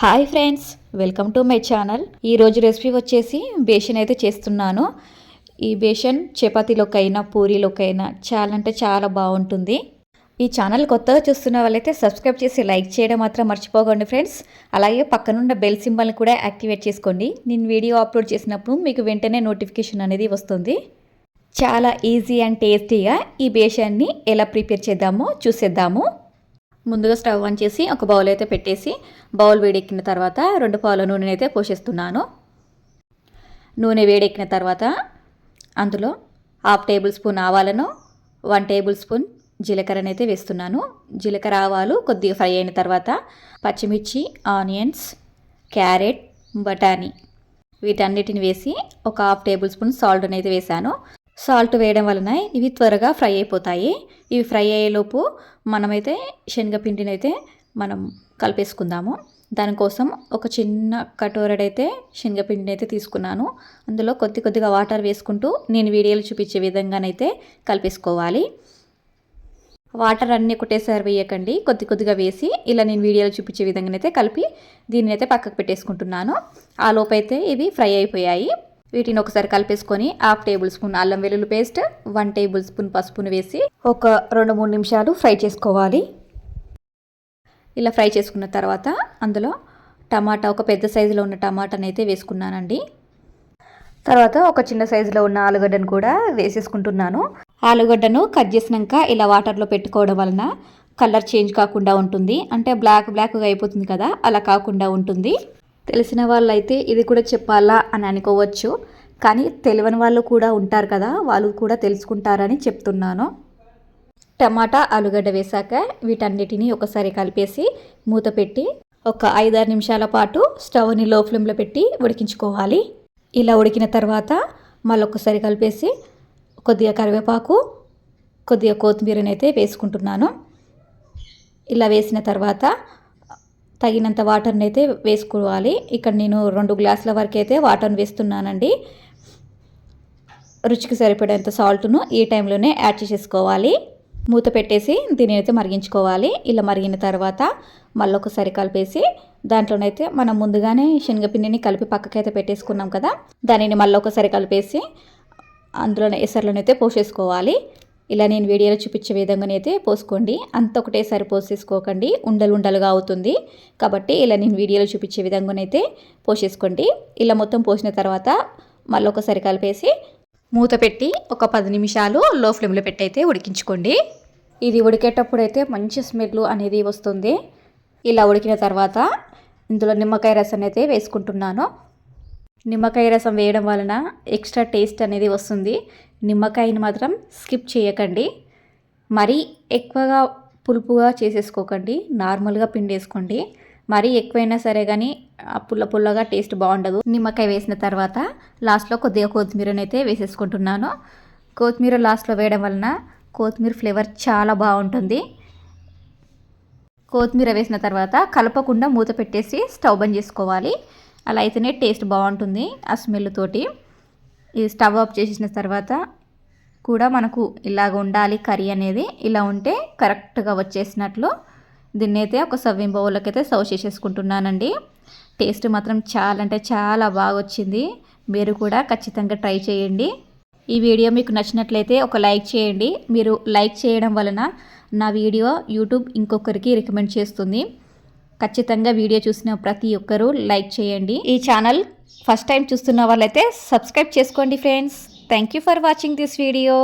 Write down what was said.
Hi friends welcome to my channel. ఈరోజు recipe వచ్చేసి బేషన్ అయితే చేస్తున్నాను. ఈ బేషన్ చపాతీలోకైనా పూరీలోకైనా చాలా అంటే చాలా బాగుంటుంది. ఈ ఛానల్ కొత్తగా చూస్తున్న వాళ్ళైతే సబ్స్క్రైబ్ చేసి లైక్ చేయడం మాత్రం మర్చిపోకండి ఫ్రెండ్స్. అలాగే పక్కనున్న బెల్ సింబల్ని కూడా యాక్టివేట్ చేసుకోండి. నేను వీడియో అప్లోడ్ చేసినప్పుడు మీకు వెంటనే నోటిఫికేషన్ అనేది వస్తుంది. చాలా ఈజీ అండ్ టేస్టీగా ఈ బేషన్ని ఎలా ప్రిపేర్ చేద్దామో చూసేద్దాము. ముందుగా స్టవ్ ఆన్ చేసి ఒక బౌల్ అయితే పెట్టేసి బౌల్ వేడెక్కిన తర్వాత రెండు పావుల నూనెని అయితే పోసేస్తున్నాను నూనె వేడెక్కిన తర్వాత అందులో హాఫ్ టేబుల్ స్పూన్ ఆవాలను వన్ టేబుల్ స్పూన్ జీలకర్రని అయితే వేస్తున్నాను. జీలకర్ర ఆవాలు కొద్దిగా ఫ్రై అయిన తర్వాత పచ్చిమిర్చి ఆనియన్స్ క్యారెట్ బఠానీ వీటన్నిటిని వేసి ఒక హాఫ్ టేబుల్ స్పూన్ సాల్ట్ అయితే వేసాను సాల్ట్ వేయడం వలన ఇవి త్వరగా ఫ్రై అయిపోతాయి. ఇవి ఫ్రై అయ్యేలోపు మనమైతే శనగపిండిని అయితే మనం కలిపేసుకుందాము. దానికోసం ఒక చిన్న కటోరడైతే శనగపిండిని అయితే తీసుకున్నాను. అందులో కొద్ది కొద్దిగా వాటర్ వేసుకుంటూ నేను వీడియోలు చూపించే విధంగానైతే కలిపేసుకోవాలి. వాటర్ అన్నీ ఒకటేసారి వేయకండి. కొద్ది కొద్దిగా వేసి ఇలా నేను వీడియోలో చూపించే విధంగానైతే కలిపి దీన్ని అయితే పక్కకు పెట్టేసుకుంటున్నాను. ఆ లోపైతే ఇవి ఫ్రై అయిపోయాయి. వీటిని ఒకసారి కలిపేసుకొని హాఫ్ టేబుల్ స్పూన్ అల్లం వెల్లుల్లి పేస్ట్ వన్ టేబుల్ స్పూన్ పసుపును వేసి ఒక రెండు మూడు నిమిషాలు ఫ్రై చేసుకోవాలి. ఇలా ఫ్రై చేసుకున్న తర్వాత అందులో టమాటా ఒక పెద్ద సైజులో ఉన్న టమాటాని అయితే వేసుకున్నానండి. తర్వాత ఒక చిన్న సైజులో ఉన్న ఆలుగడ్డను కూడా వేసేసుకుంటున్నాను. ఆలుగడ్డను కట్ చేసినాక ఇలా వాటర్లో పెట్టుకోవడం వలన కలర్ చేంజ్ కాకుండా ఉంటుంది. అంటే బ్లాక్ బ్లాక్గా అయిపోతుంది కదా అలా కాకుండా ఉంటుంది. తెలిసిన వాళ్ళైతే ఇది కూడా చెప్పాలా అని అనుకోవచ్చు. కానీ తెలియని వాళ్ళు కూడా ఉంటారు కదా వాళ్ళు కూడా తెలుసుకుంటారని చెప్తున్నాను. టమాటా ఆలుగడ్డ వేశాక వీటన్నిటిని ఒకసారి కలిపేసి మూత పెట్టి ఒక ఐదారు నిమిషాల పాటు స్టవ్ని లో ఫ్లేమ్లో పెట్టి ఉడికించుకోవాలి. ఇలా ఉడికిన తర్వాత మళ్ళొకసారి కలిపేసి కొద్దిగా కరివేపాకు కొద్దిగా కొత్తిమీరని అయితే వేసుకుంటున్నాను. ఇలా వేసిన తర్వాత తగినంత వాటర్ని అయితే వేసుకోవాలి. ఇక్కడ నేను రెండు గ్లాసుల వరకు అయితే వాటర్ని వేస్తున్నానండి. రుచికి సరిపడేంత సాల్ట్ను ఈ టైంలోనే యాడ్ చేసేసుకోవాలి. మూత పెట్టేసి దీని అయితే మరిగించుకోవాలి. ఇలా మరిగిన తర్వాత మళ్ళొకసారి కలిపేసి దాంట్లోనైతే మనం ముందుగానే శనగపిండిని కలిపి పక్కకైతే పెట్టేసుకున్నాం కదా దానిని మళ్ళొకసారి కలిపేసి అందులోనే ఎసర్లోనైతే పోసేసుకోవాలి. ఇలా నేను వీడియోలో చూపించే విధంగానైతే పోసుకోండి. అంత ఒకటేసారి పోసేసుకోకండి. ఉండలు ఉండలుగా అవుతుంది. కాబట్టి ఇలా నేను వీడియోలో చూపించే విధంగానైతే పోసేసుకోండి. ఇలా మొత్తం పోసిన తర్వాత మళ్ళీ ఒకసారి కలిపేసి మూత పెట్టి ఒక పది నిమిషాలు లో ఫ్లేమ్లో పెట్టి అయితే ఉడికించుకోండి. ఇది ఉడికేటప్పుడు అయితే మంచి స్మెల్ అనేది వస్తుంది. ఇలా ఉడికిన తర్వాత ఇందులో నిమ్మకాయ రసం అయితే వేసుకుంటున్నాను. నిమ్మకాయ రసం వేయడం వలన ఎక్స్ట్రా టేస్ట్ అనేది వస్తుంది. నిమ్మకాయని మాత్రం స్కిప్ చేయకండి. మరీ ఎక్కువగా పులుపుగా చేసేసుకోకండి. నార్మల్గా పిండి వేసుకోండి మరీ ఎక్కువైనా సరే కానీ పుల్ల పుల్లగా టేస్ట్ బాగుండదు. నిమ్మకాయ వేసిన తర్వాత లాస్ట్లో కొద్దిగా కొత్తిమీరని అయితే వేసేసుకుంటున్నాను. కొత్తిమీర లాస్ట్లో వేయడం వలన కొత్తిమీర ఫ్లేవర్ చాలా బాగుంటుంది. కొత్తిమీర వేసిన తర్వాత కలపకుండా మూత పెట్టేసి స్టవ్ బంద్ చేసుకోవాలి. అలా అయితేనే టేస్ట్ బాగుంటుంది ఆ స్మెల్ తోటి. ఇది స్టవ్ ఆఫ్ చేసిన తర్వాత కూడా మనకు ఇలాగ ఉండాలి కర్రీ అనేది. ఇలా ఉంటే కరెక్ట్గా వచ్చేసినట్లు దీన్ని అయితే ఒక సవ్వింగ్ బౌల్లోకి అయితే సర్వ్ చేసేసుకుంటున్నానండి. టేస్ట్ మాత్రం చాలా అంటే చాలా బాగా వచ్చింది. మీరు కూడా ఖచ్చితంగా ట్రై చేయండి. ఈ వీడియో మీకు నచ్చినట్లయితే ఒక లైక్ చేయండి. మీరు లైక్ చేయడం వలన నా వీడియో యూట్యూబ్ ఇంకొకరికి రికమెండ్ చేస్తుంది. ఖచ్చితంగా వీడియో చూసిన ప్రతి ఒక్కరూ లైక్ చేయండి. ఈ ఛానల్ ఫస్ట్ టైం చూస్తున్న వాళ్ళైతే సబ్స్క్రైబ్ చేసుకోండి friends. Thank you for watching this video